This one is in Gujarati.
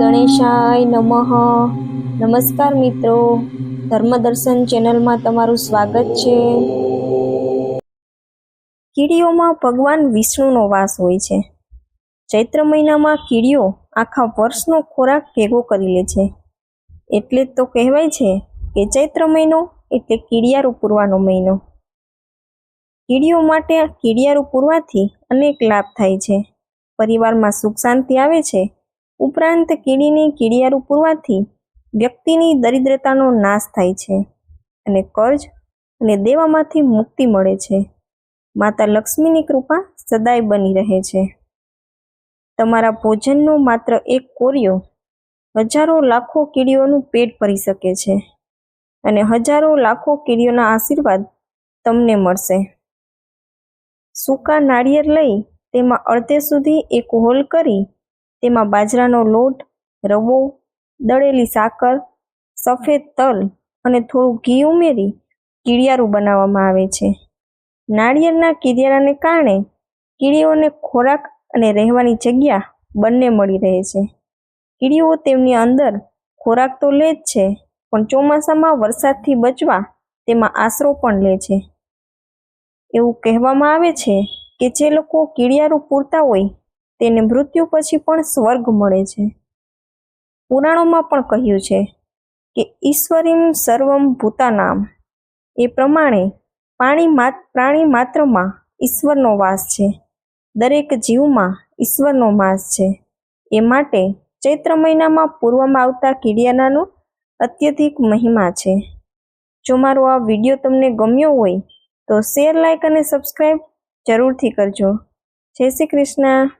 ગણેશાય નમઃ. નમસ્કાર મિત્રો. ધર્મદર્શન ચેનલમાં તમારું સ્વાગત છે. કીડીઓમાં ભગવાન વિષ્ણુનો વાસ હોય છે. ચૈત્ર મહિનામાં કીડીઓ આખા વર્ષનો ખોરાક ભેગો કરી લે છે. એટલે જ તો કહેવાય છે કે ચૈત્ર મહિનો એટલે કીડિયારું પૂરવાનો મહિનો. કીડીઓ માટે કીડિયારું પૂરવાથી અનેક લાભ થાય છે. પરિવારમાં સુખ શાંતિ આવે છે ઉપરાંત કીડીની કીડિયારું પૂરવાથી વ્યક્તિની દરિદ્રતાનો નાશ થાય છે અને કર્જ અને દેવામાંથી મુક્તિ મળે છે. માતા લક્ષ્મીની કૃપા સદાય બની રહે છે. તમારા ભોજનનો માત્ર એક કોરિયો હજારો લાખો કીડીઓનું પેટ ભરી શકે છે અને હજારો લાખો કીડીઓના આશીર્વાદ તમને મળશે. સૂકા નાળિયેર લઈ તેમાં અડધે સુધી એક હોલ કરી તેમાં બાજરાનો લોટ, રવો, દળેલી સાકર, સફેદ તલ અને થોડું ઘી ઉમેરી કીડિયારું બનાવવામાં આવે છે. નાળિયેરના કીડિયારાને કારણે કીડીઓને ખોરાક અને રહેવાની જગ્યા બંને મળી રહે છે. કીડીઓ તેમની અંદર ખોરાક તો લે જ છે, પણ ચોમાસામાં વરસાદથી બચવા તેમાં આશરો પણ લે છે. એવું કહેવામાં આવે છે કે જે લોકો કીડિયારું પૂરતા હોય તેને મૃત્યુ પછી પણ સ્વર્ગ મળે છે. પુરાણોમાં પણ કહ્યું છે કે ઈશ્વરીમ સર્વમ ભૂતાનામ. એ પ્રમાણે પાણી પ્રાણી માત્રમાં ઈશ્વરનો વાસ છે. દરેક જીવમાં ઈશ્વરનો વાસ છે. એ માટે ચૈત્ર મહિનામાં પૂર્વમાં આવતા કીડિયાનાનો અત્યધિક મહિમા છે. જો મારો આ વીડિયો તમને ગમ્યો હોય તો શેર લાઇક અને સબસ્ક્રાઈબ જરૂરથી કરજો. જય શ્રી કૃષ્ણ.